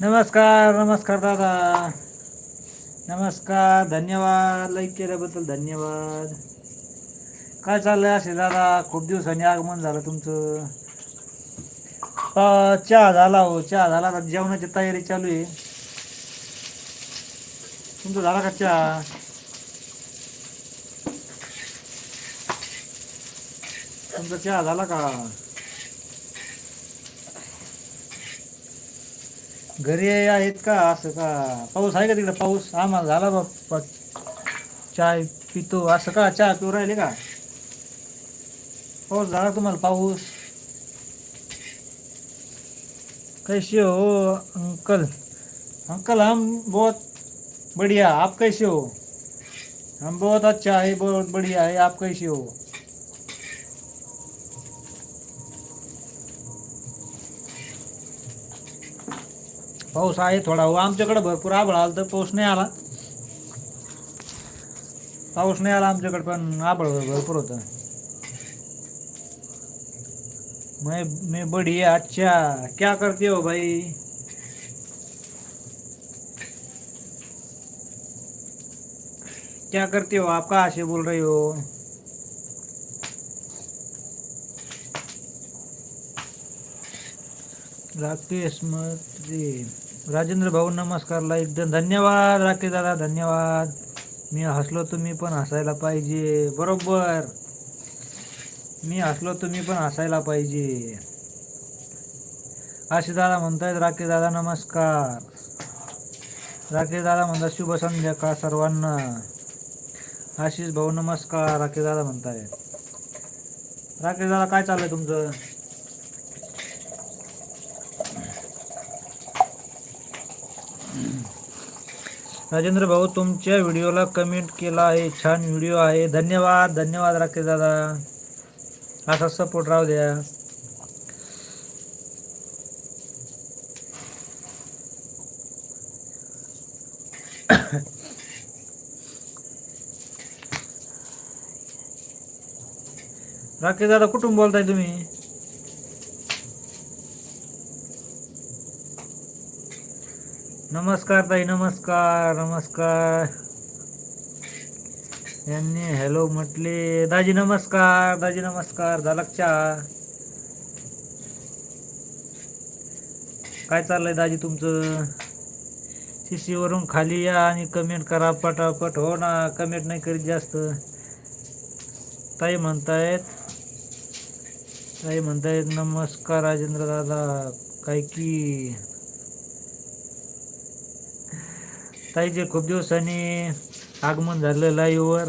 नमस्कार नमस्कार दादा. नमस्कार धन्यवाद. लाईक केल्याबद्दल धन्यवाद. काय चाललंय असे दादा? खूप दिवसांनी आगमन झालं तुमचं. चहा झाला हो चहा झाला. आता जेवणाची तयारी चालू आहे. तुमचं झाला का चहा? तुमचा चहा झाला का? घरी आहेत का? असं का? पाऊस आहे का तिकडे? पाऊस आम्हाला झाला बा चाय पितो. असं का? चहा पिऊ राहिले का? पाऊस झाला तुम्हाला? पाऊस? कैसे हो अंकल? अंकल हम बहुत बढ़िया. आप कैसे हो? हम बहुत अच्छा है बहुत बढ़िया है. आप कैसे हो? पाऊस आहे थोडा. हो आमच्याकडे भरपूर आभळ आलं तर पाऊस नाही आला. पाऊस नाही आला आमच्याकडे पण आभळ भरपूर होतं. मैं मैं अच्छा. क्या करते हो भाई? क्या करते हो? आप कहाँ से बोल रहे हो? राकेश मत्रे राजेंद्र भाऊ नमस्कार लाईक धन्यवाद राकेश दादा धन्यवाद. मी हसलो तुम्ही पण हसायला पाहिजे. बरोबर. मी हसलो तुम्ही पण हसायला पाहिजे. आशिष दादा म्हणतायत राकेश दादा नमस्कार. राकेश दादा म्हणतात शुभ संध्याकाळ सर्वांना? आशिष भाऊ नमस्कार राकेश दादा म्हणतायत. राकेश दादा काय चाललंय तुमचं? राजेंद्र भाऊ तुमच्या व्हिडिओला कमेंट केला आहे. छान व्हिडिओ आहे. धन्यवाद. धन्यवाद राकेश दादा. असा सपोर्ट राहू द्या. राकेश दादा कुठून बोलताय तुम्ही? नमस्कार ताई नमस्कार नमस्कार. यांनी हॅलो म्हटले दाजी नमस्कार दाजी नमस्कार झाला चहा? काय चाललंय दाजी तुमचं? शिशीवरून खाली या आणि कमेंट करा पटापट. हो ना कमेंट नाही करीत जास्त. ताई म्हणतायत ताई म्हणतायत नमस्कार राजेंद्र दादा काय की? ताईचे खूप दिवसांनी आगमन झालं लाईव्हवर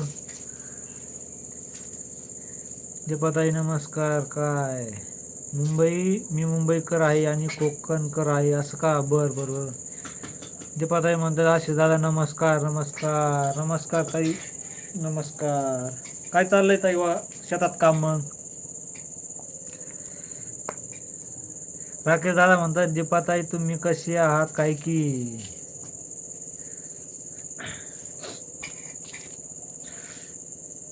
जपाताई नमस्कार काय? मुंबई मी मुंबईकर आहे आणि कोकणकर आहे असं का? बर बरं बरं. जपाताई म्हणतात असे दादा नमस्कार नमस्कार नमस्कार ताई नमस्कार. काय चाललंय ताई वा शेतात काम मग? राकेश दादा म्हणतात दीपाताई तुम्ही कशी आहात? काय की?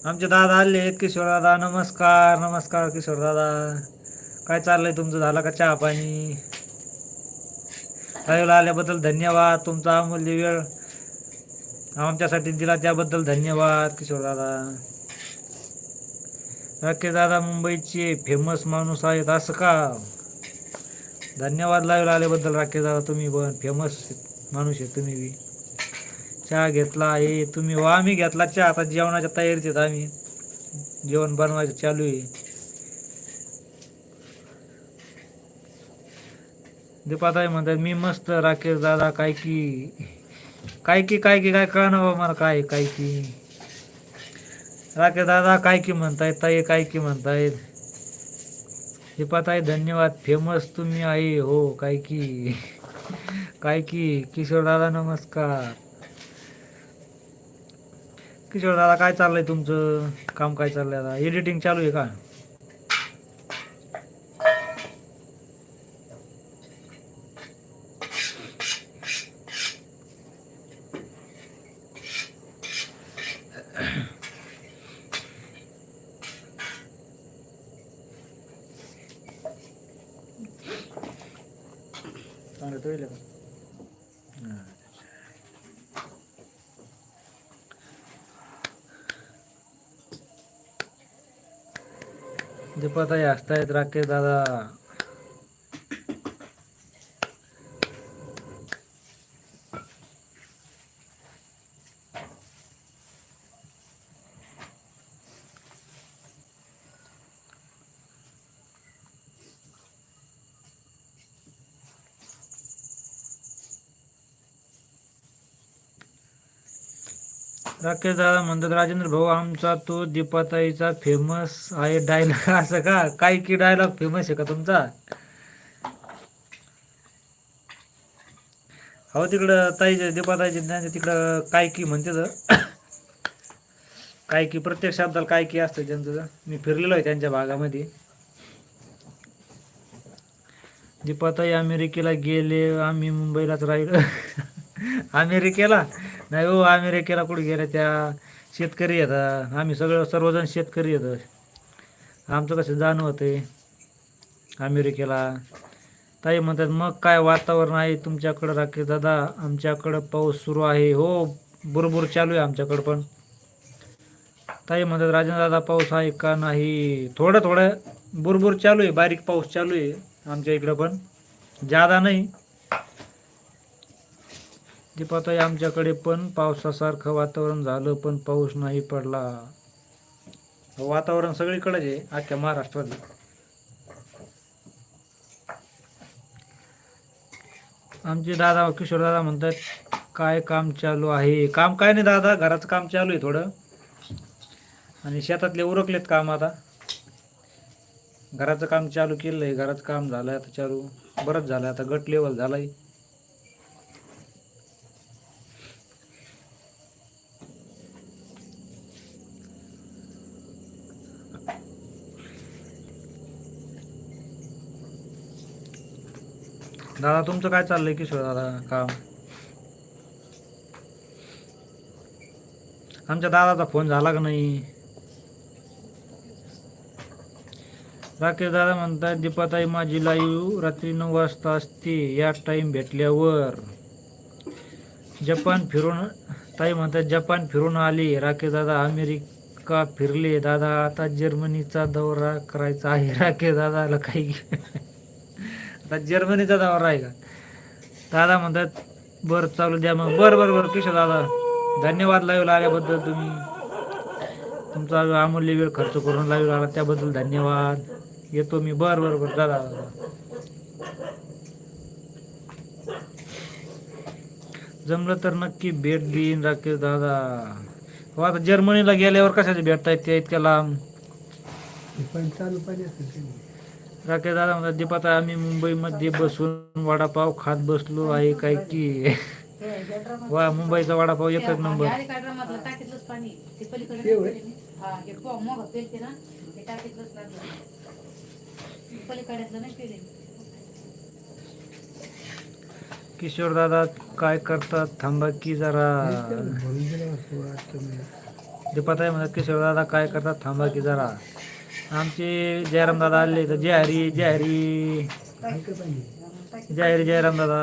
आमचे दादा आले आहेत किशोर दादा. नमस्कार नमस्कार किशोर दादा. काय चाललंय तुमचं? झालं का चहा पाणी? लाईव्हला आल्याबद्दल धन्यवाद. तुमचा अमूल्य वेळ. आमच्यासाठी दिला त्याबद्दल धन्यवाद किशोर दादा. राकेश दादा मुंबईचे फेमस माणूस आहेत असं का? धन्यवाद लाईव्हला आल्याबद्दल राकेश दादा. तुम्ही पण फेमस माणूस आहे तुम्ही बी. चहा घेतला आहे. तुम्ही वा आम्ही घेतला चहा. आता जेवणाच्या तयारीत आहेत आम्ही. जेवण बनवायचं चालू आहे. दीपाताई म्हणतात मी मस्त राकेश दादा काय की काय की काय की काय कळणार बाबा मला काय काय की. राकेश दादा काय की म्हणतायत ताई काय की म्हणतायत दीपाताई धन्यवाद फेमस तुम्ही आई हो काय की काय की किशोर दादा नमस्कार. किशोर दादा काय चाललंय तुमचं? काम काय चाललंय आता? एडिटिंग चालू आहे का? चांगलं तळलं का दीपाताई हसतायत राकेश दादा राकेश दादा म्हणतात राजेंद्र भाऊ आमचा तो दीपाताईचा फेमस आहे डायलॉग असं का? काय की डायलॉग फेमस आहे का तुमचा? हो तिकडं ताईचे दीपाताईचे त्यांच्या तिकडं काय की म्हणते तर. काय की प्रत्येक शब्दाला काय की असतं त्यांचं मी फिरलेलो आहे त्यांच्या भागामध्ये. दीपाताई अमेरिकेला गेले आम्ही मुंबईलाच राहिलो. अमेरिकेला? नाही हो अमेरिकेला कुठे गेल्या त्या शेतकरी येतात आम्ही सगळं सर्वजण शेतकरी येतं आमचं कसं जाणं होते अमेरिकेला. ताई म्हणतात मग काय वातावरण आहे तुमच्याकडं? राकेश दादा आमच्याकडं पाऊस सुरू आहे. हो बरोबर चालू आहे आमच्याकडं पण. ताई म्हणतात राजेंद्र दादा पाऊस आहे का नाही? थोडं थोडं. बुरबुर चालू आहे. बारीक पाऊस चालू आहे आमच्या इकडं पण. जादा नाही. दीपाताई आमच्याकडे पण पावसासारखं वातावरण झालं पण पाऊस नाही पडला. वातावरण सगळीकडेच आहे अख्ख्या महाराष्ट्रात. आमचे दादा किशोर दादा म्हणतात काय काम चालू आहे? काम काय नाही दादा घराचं काम चालू आहे थोडं. आणि शेतातले उरकलेत काम आता. घराचं काम चालू केलं आहे घराचं काम झालं आता चालू. बरंच झालं आता गट लेवल झालाय. दादा तुमचं काय चाललंय किशोर दादा? काम आमच्या दादाचा फोन झाला का नाही? राकेश दादा म्हणतात दीपाताई माझी लाईव्ह रात्री नऊ वाजता असते या टाईम भेटल्यावर. जपान फिरून ताई म्हणतात जपान फिरून आली. राकेश दादा अमेरिका फिरले. दादा आता जर्मनीचा दौरा करायचा आहे. राकेश दादाला काही आता जर्मनीचा दावा आहे का? दादा म्हणतात बरं चालू द्या मग. बरं बरं बरं किशोर दादा धन्यवाद लाईव्ह आल्याबद्दल तुम्ही. तुमचा अमूल्य वेळ खर्च करून लाईव्ह आला त्याबद्दल धन्यवाद. येतो मी. बरं बरं बरं दादा जमलं तर नक्की भेट देईन राकेश दादा. हो आता जर्मनीला गेल्यावर कशाचे भेटता त्या इतक्या लांब? राकेश दादा म्हणतात दीपाता आम्ही मुंबईमध्ये बसून वडापाव खात बसलो आहे काय की? वा मुंबईचा वडापाव एकच नंबर. हा हे किशोर दादा काय करतात? थांबा की जरा. दीपाताई म्हणतात किशोर दादा काय करतात? थांबा की जरा. आमचे जयराम दादा आले तर जय हरी जय हरी जय जयराम दादा.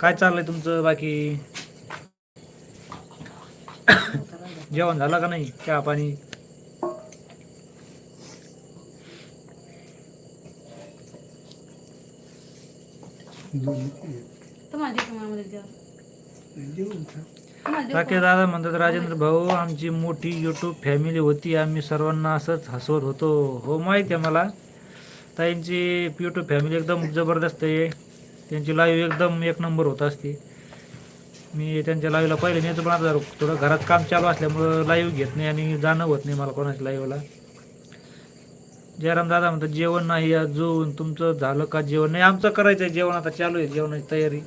काय चाललंय तुमचं बाकी? जेवण झालं का नाही? चहा पाणी? तुम्हाला राकेश दादा म्हणतात राजेंद्र भाऊ आमची मोठी युट्यूब फॅमिली होती. आम्ही सर्वांना असंच हसवत होतो. हो माहिती आहे मला. ताईंची युट्यूब फॅमिली एकदम जबरदस्त आहे. त्यांची लाईव्ह एकदम एक नंबर होत असते. मी त्यांच्या लाईव्हला पहिले नेतो पण आता थोडं घरात काम चालू असल्यामुळं लाईव्ह घेत नाही आणि जाणं होत नाही मला कोणाच्या लाईव्हला जयराम दादा म्हणतात जेवण नाही अजून. तुमचं झालं का जेवण? नाही आमचं करायचं आहे जेवण. आता चालू आहे जेवणाची तयारी.